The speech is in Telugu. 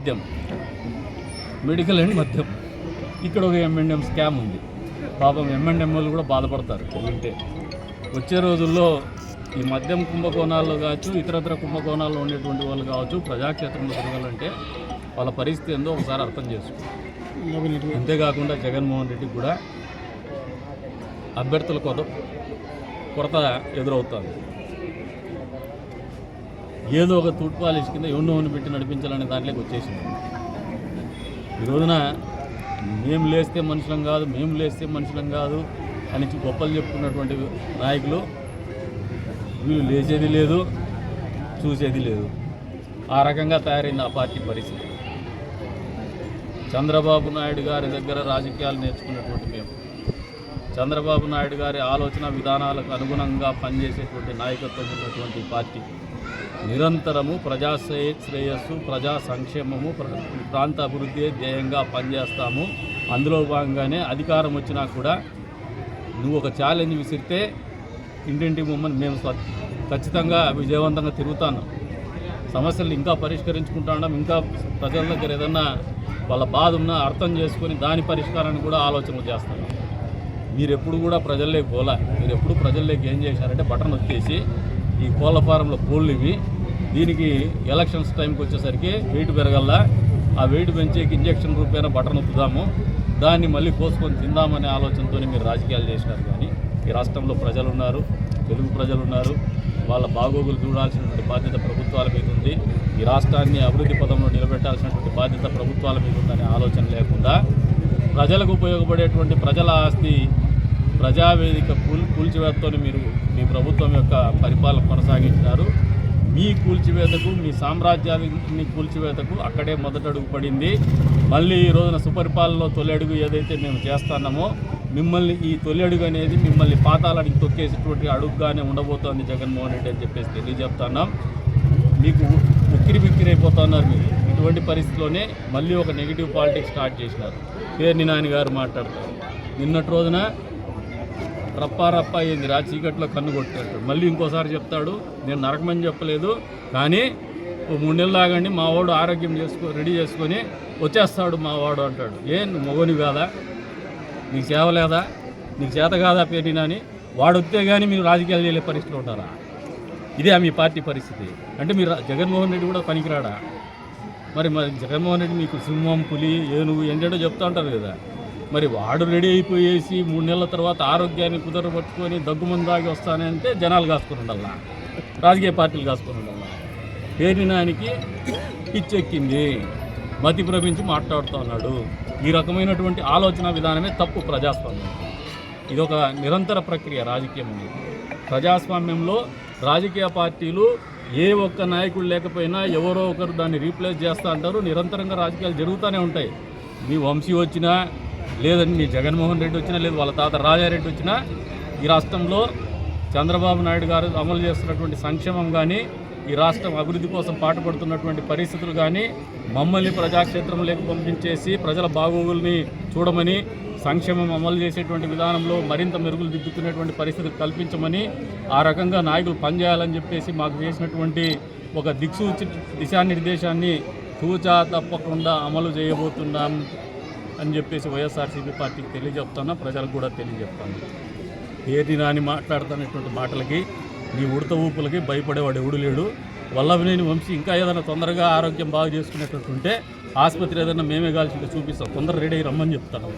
మద్యం. మెడికల్ అండ్ మద్యం. ఇక్కడ ఒక ఎంఎండ్ఎం స్కామ్ ఉంది. పాపం ఎంఎండ్ఎం వాళ్ళు కూడా బాధపడతారు. వింటే వచ్చే రోజుల్లో ఈ మద్యం కుంభకోణాల్లో కావచ్చు ఇతరత్ర కుంభకోణాల్లో ఉండేటువంటి వాళ్ళు కావచ్చు ప్రజాక్షేత్రంలో తిరగాలంటే వాళ్ళ పరిస్థితి ఏందో ఒకసారి అర్థం చేసుకో అంతేకాకుండా జగన్మోహన్ రెడ్డి కూడా అభ్యర్థుల కొత కొరత ఎదురవుతుంది. ఏదో ఒక తూట్ పాలిష్ కింద ఎవరినో పెట్టి నడిపించాలనే దాంట్లోకి వచ్చేసింది. ఈ రోజున మేము లేస్తే మనుషులం కాదు మేము లేస్తే మనుషులం కాదు అని గొప్పలు చెప్పుకున్నటువంటి నాయకులు వీళ్ళు లేచేది లేదు చూసేది లేదు. ఆ రకంగా తయారైంది ఆ పార్టీ పరిస్థితి. చంద్రబాబు నాయుడు గారి దగ్గర రాజకీయాలు నేర్చుకున్నటువంటి మేము చంద్రబాబు నాయుడు గారి ఆలోచన విధానాలకు అనుగుణంగా పనిచేసేటువంటి నాయకత్వం ఉన్నటువంటి పార్టీ. నిరంతరము ప్రజా శ్రేయస్సు ప్రజా సంక్షేమము ప్రాంత అభివృద్ధి ధ్యేయంగా పనిచేస్తాము. అందులో భాగంగానే అధికారం వచ్చినా కూడా నువ్వు ఒక ఛాలెంజ్ విసిరితే ఇంటింటి మమ్మల్ని మేము ఖచ్చితంగా విజయవంతంగా తిరుగుతాను. సమస్యలు ఇంకా పరిష్కరించుకుంటాం ఇంకా ప్రజల దగ్గర ఏదన్నా వాళ్ళ బాధ ఉన్నా అర్థం చేసుకొని దాని పరిష్కారాన్ని కూడా ఆలోచన చేస్తాను. మీరు ఎప్పుడు కూడా ప్రజల్లోకి పోలా. మీరు ఎప్పుడు ప్రజల్లోకి ఏం చేశారంటే బటన్ వచ్చేసి ఈ కోళ్ళ ఫారంలో కోళ్ళు ఇవి. దీనికి ఎలక్షన్స్ టైంకి వచ్చేసరికి వెయిట్ పెరగల్లా. ఆ వెయిట్ పెంచేకి ఇంజక్షన్ రూపేన బటన్ ఒత్తుదాము దాన్ని మళ్ళీ కోసుకొని తిందామనే ఆలోచనతో మీరు రాజకీయాలు చేసినారు కానీ ఈ రాష్ట్రంలో ప్రజలు ఉన్నారు తెలుగు ప్రజలు ఉన్నారు వాళ్ళ బాగోగులు చూడాల్సినటువంటి బాధ్యత ప్రభుత్వాల మీద ఉంది. ఈ రాష్ట్రాన్ని అభివృద్ధి పదంలో నిలబెట్టాల్సినటువంటి బాధ్యత ప్రభుత్వాల మీద ఉందనే ఆలోచన లేకుండా ప్రజలకు ఉపయోగపడేటువంటి ప్రజల ఆస్తి ప్రజావేదిక కూల్ కూల్చివేతతో మీరు మీ ప్రభుత్వం యొక్క పరిపాలన కొనసాగించినారు. మీ కూల్చివేతకు మీ సామ్రాజ్యాన్ని కూల్చివేతకు అక్కడే మొదటడుగు పడింది. మళ్ళీ ఈ రోజున సుపరిపాలనలో తొలి అడుగు ఏదైతే మేము చేస్తున్నామో మిమ్మల్ని ఈ తొలి అడుగు అనేది మిమ్మల్ని పాతాళానికి తొక్కేసేటువంటి అడుగుగానే ఉండబోతోంది జగన్మోహన్ రెడ్డి అని చెప్పేసి తెలియజెప్తున్నాం మీకు ఉక్కిరి బిక్కిరి అయిపోతున్నారు మీరు. ఇటువంటి పరిస్థితిలోనే మళ్ళీ ఒక నెగిటివ్ పాలిటిక్స్ స్టార్ట్ చేసినారు. పేర్ని నాని గారు మాట్లాడతారు. నిన్నటి రోజున రప్పా రప్ప అయ్యింది రా చీకట్లో కన్ను కొట్టాడు. మళ్ళీ ఇంకోసారి చెప్తాడు నేను నరకమని చెప్పలేదు కానీ ఓ మూడు నెలలు ఆగండి మా వాడు ఆరోగ్యం చేసుకో రెడీ చేసుకొని వచ్చేస్తాడు మా వాడు అంటాడు. ఏం మొగని కాదా? నీకు సేవ లేదా? నీకు చేత కాదా పేర్ని వాడు వస్తే కానీ మీరు రాజకీయాలు చేయలే పరిస్థితులు ఉంటారా? ఇదే మీ పార్టీ పరిస్థితి. అంటే మీరు జగన్మోహన్ రెడ్డి కూడా పనికిరాడా? మరి మరి జగన్మోహన్ రెడ్డి మీకు సింహం పులి ఏనుగు ఏంటంటే చెప్తా ఉంటారు కదా. మరి వాడు రెడీ అయిపోయేసి మూడు నెలల తర్వాత ఆరోగ్యాన్ని కుదరబట్టుకొని దగ్గుమంది దాగి వస్తానంటే జనాలు కాసుకుని ఉండాలా. రాజకీయ పార్టీలు కాసుకుని ఉండాలా. పేరినానికి పిచ్చెక్కింది? మతి భ్రమించి మాట్లాడుతూ ఉన్నాడు. ఈ రకమైనటువంటి ఆలోచన విధానమే తప్పు ప్రజాస్వామ్యం. ఇది ఒక నిరంతర ప్రక్రియ రాజకీయం అనేది. ప్రజాస్వామ్యంలో రాజకీయ పార్టీలు ఏ ఒక్క నాయకుడు లేకపోయినా ఎవరో ఒకరు దాన్ని రీప్లేస్ చేస్తూ అంటారు. నిరంతరంగా రాజకీయాలు జరుగుతూనే ఉంటాయి. మీ వంశీ వచ్చినా లేదండి మీ జగన్మోహన్ రెడ్డి వచ్చినా లేదు వాళ్ళ తాత రాజారెడ్డి వచ్చినా ఈ రాష్ట్రంలో చంద్రబాబు నాయుడు గారు అమలు చేస్తున్నటువంటి సంక్షేమం కానీ ఈ రాష్ట్రం అభివృద్ధి కోసం పాటుపడుతున్నటువంటి పరిస్థితులు కానీ మమ్మల్ని ప్రజాక్షేత్రంలోకి పంపించేసి ప్రజల బాగోగుల్ని చూడమని సంక్షేమం అమలు చేసేటువంటి విధానంలో మరింత మెరుగులు దిద్దుకునేటువంటి పరిస్థితి కల్పించమని ఆ రకంగా నాయకులు పనిచేయాలని చెప్పేసి మాకు చేసినటువంటి ఒక దిక్సూచి దిశానిర్దేశాన్ని తూచా తప్పకుండా అమలు చేయబోతున్నాం. అని చెప్పేసి వైఎస్ఆర్సీపీ పార్టీకి తెలియజెప్తాను? ప్రజలకు కూడా తెలియజెప్తాను? ఏది నాని మాట్లాడుతున్నటువంటి మాటలకి నీ ఉడత ఊపులకి భయపడేవాడు ఎవడు లేడు. వల్లభనేని వంశీ ఇంకా ఏదైనా తొందరగా ఆరోగ్యం బాగా చేసుకునేటట్టు ఉంటే ఆసుపత్రి ఏదైనా మేమే కాల్చి చూపిస్తాం. తొందర రెడీ అయ్యి రమ్మని చెప్తాను.